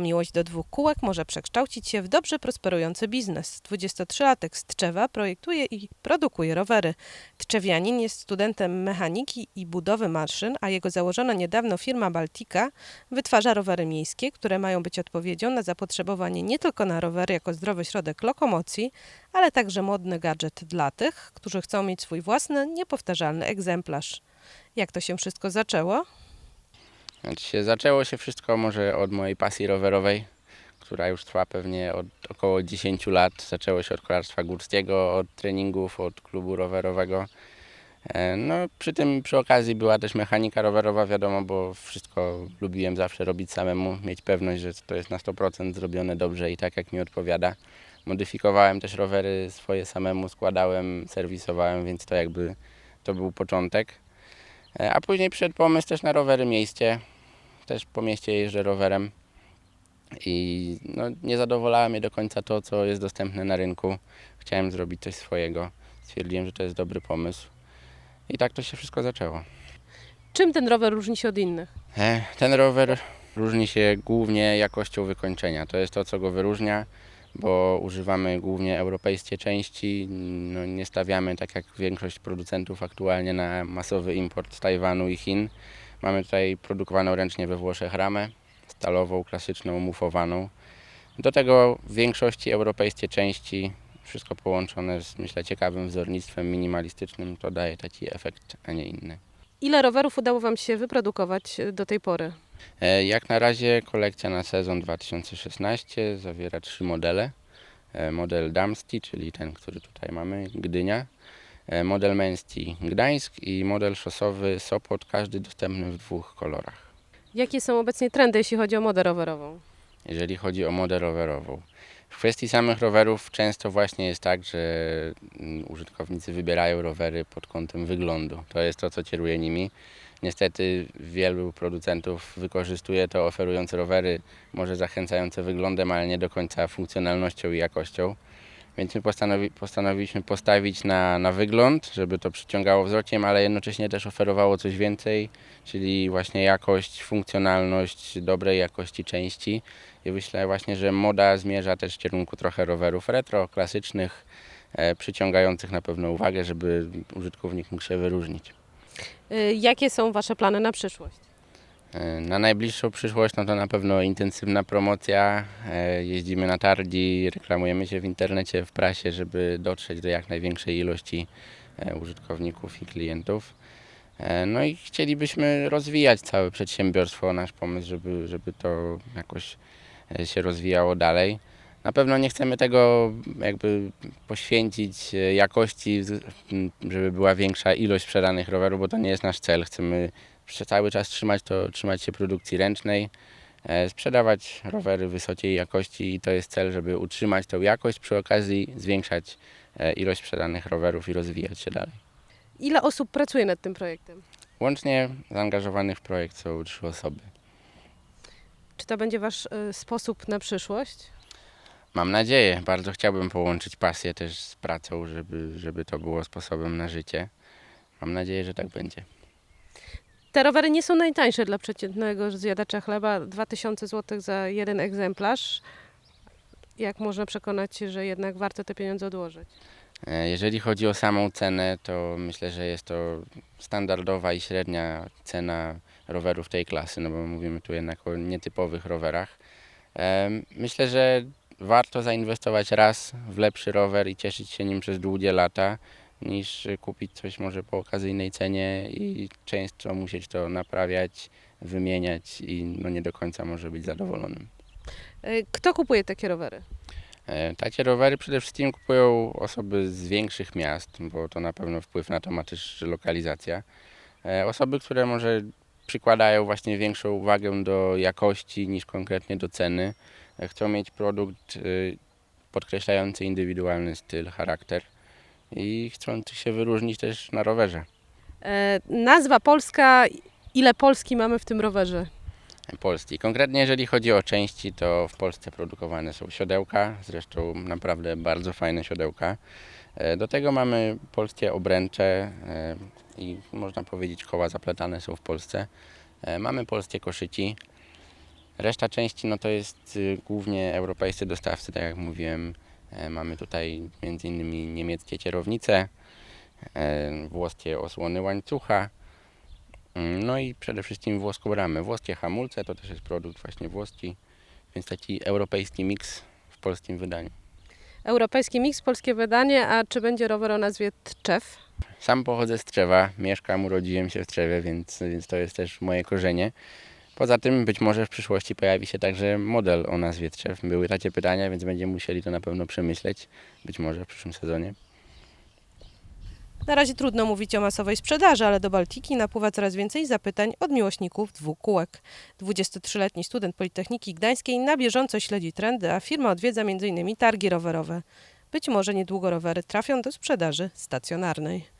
Miłość do dwóch kółek może przekształcić się w dobrze prosperujący biznes. 23-latek z Tczewa projektuje i produkuje rowery. Tczewianin jest studentem mechaniki i budowy maszyn, a jego założona niedawno firma Baltica wytwarza rowery miejskie, które mają być odpowiedzią na zapotrzebowanie nie tylko na rowery jako zdrowy środek lokomocji, ale także modny gadżet dla tych, którzy chcą mieć swój własny, niepowtarzalny egzemplarz. Jak to się wszystko zaczęło? Znaczy się, zaczęło się wszystko może od mojej pasji rowerowej, która już trwa pewnie od około 10 lat. Zaczęło się od kolarstwa górskiego, od treningów, od klubu rowerowego. E, No, przy tym przy okazji była też mechanika rowerowa, wiadomo, bo wszystko lubiłem zawsze robić samemu, mieć pewność, że to jest na 100% zrobione dobrze i tak jak mi odpowiada. Modyfikowałem też rowery swoje samemu, składałem, serwisowałem, więc to jakby to był początek. E, A później przyszedł pomysł też na rowery miejskie. Też po mieście jeżdżę rowerem i no, nie zadowalało mnie do końca to, co jest dostępne na rynku. Chciałem zrobić coś swojego. Stwierdziłem, że to jest dobry pomysł. I tak to się wszystko zaczęło. Czym ten rower różni się od innych? E, Ten rower różni się głównie jakością wykończenia. To jest to, co go wyróżnia, bo używamy głównie europejskie części. No, nie stawiamy, tak jak większość producentów aktualnie, na masowy import z Tajwanu i Chin. Mamy tutaj produkowaną ręcznie we Włoszech ramę stalową, klasyczną, mufowaną. Do tego w większości europejskie części, wszystko połączone z, myślę, ciekawym wzornictwem minimalistycznym, to daje taki efekt, a nie inny. Ile rowerów udało Wam się wyprodukować do tej pory? E, Jak na razie kolekcja na sezon 2016 zawiera trzy modele. E, Model damski, czyli ten, który tutaj mamy, Gdynia. E, Model męski Gdańsk i model szosowy Sopot, każdy dostępny w dwóch kolorach. Jakie są obecnie trendy, jeśli chodzi o modę rowerową? jeżeli chodzi o modę rowerową. W kwestii samych rowerów często właśnie jest tak, że mm, użytkownicy wybierają rowery pod kątem wyglądu. To jest to, co kieruje nimi. Niestety wielu producentów wykorzystuje to, oferując rowery może zachęcające wyglądem, ale nie do końca funkcjonalnością i jakością. Więc my postanowi, postanowiliśmy postawić na, na wygląd, żeby to przyciągało wzrokiem, ale jednocześnie też oferowało coś więcej, czyli właśnie jakość, funkcjonalność, dobrej jakości części. I myślę właśnie, że moda zmierza też w kierunku trochę rowerów retro, klasycznych, e, przyciągających na pewno uwagę, żeby użytkownik mógł się wyróżnić. Y, Jakie są Wasze plany na przyszłość? E, Na najbliższą przyszłość no to na pewno intensywna promocja. E, Jeździmy na targi, reklamujemy się w internecie, w prasie, żeby dotrzeć do jak największej ilości użytkowników i klientów. No i chcielibyśmy rozwijać całe przedsiębiorstwo. Nasz pomysł, żeby, żeby to jakoś się rozwijało dalej. Na pewno nie chcemy tego jakby poświęcić e, jakości, żeby była większa ilość sprzedanych rowerów, bo to nie jest nasz cel. Chcemy cały czas trzymać, to, trzymać się produkcji ręcznej, e, sprzedawać rowery wysokiej jakości i to jest cel, żeby utrzymać tą jakość, przy okazji zwiększać e, ilość sprzedanych rowerów i rozwijać się dalej. Ile osób pracuje nad tym projektem? Łącznie zaangażowanych w projekt są trzy osoby. Czy to będzie Wasz y, sposób na przyszłość? Mam nadzieję, bardzo chciałbym połączyć pasję też z pracą, żeby, żeby to było sposobem na życie. Mam nadzieję, że tak będzie. Te rowery nie są najtańsze dla przeciętnego zjadacza chleba. 2000 zł za jeden egzemplarz. Jak można przekonać się, że jednak warto te pieniądze odłożyć? E, Jeżeli chodzi o samą cenę, to myślę, że jest to standardowa i średnia cena rowerów tej klasy, no bo mówimy tu jednak o nietypowych rowerach. E, Myślę, że warto zainwestować raz w lepszy rower i cieszyć się nim przez długie lata, niż kupić coś może po okazyjnej cenie i często musieć to naprawiać, wymieniać i no nie do końca może być zadowolonym. Y, Kto kupuje takie rowery? E, Takie rowery przede wszystkim kupują osoby z większych miast, bo to na pewno wpływ na to ma też lokalizacja. E, Osoby, które może przykładają właśnie większą uwagę do jakości niż konkretnie do ceny. Chcą mieć produkt y, podkreślający indywidualny styl, charakter i chcą się wyróżnić też na rowerze. E, Nazwa polska. Ile Polski mamy w tym rowerze? Polski. Konkretnie jeżeli chodzi o części, to w Polsce produkowane są siodełka, zresztą naprawdę bardzo fajne siodełka. E, Do tego mamy polskie obręcze e, i można powiedzieć koła zapletane są w Polsce. E, Mamy polskie koszyci. Reszta części no to jest y, głównie europejscy dostawcy, tak jak mówiłem. E, Mamy tutaj innymi niemieckie kierownice, e, włoskie osłony łańcucha, mm, no i przede wszystkim włoską ramę. Włoskie hamulce to też jest produkt właśnie włoski, więc taki europejski miks w polskim wydaniu. Europejski miks, polskie wydanie, a czy będzie rower o nazwie Tczew? Sam pochodzę z Trzewa, mieszkam, urodziłem się w Trzewie, więc, więc to jest też moje korzenie. Poza tym być może w przyszłości pojawi się także model o nazwie Trzew. Były takie pytania, więc będziemy musieli to na pewno przemyśleć, być może w przyszłym sezonie. Na razie trudno mówić o masowej sprzedaży, ale do Baltiki napływa coraz więcej zapytań od miłośników dwóch kółek. 23-letni student Politechniki Gdańskiej na bieżąco śledzi trendy, a firma odwiedza m.in. targi rowerowe. Być może niedługo rowery trafią do sprzedaży stacjonarnej.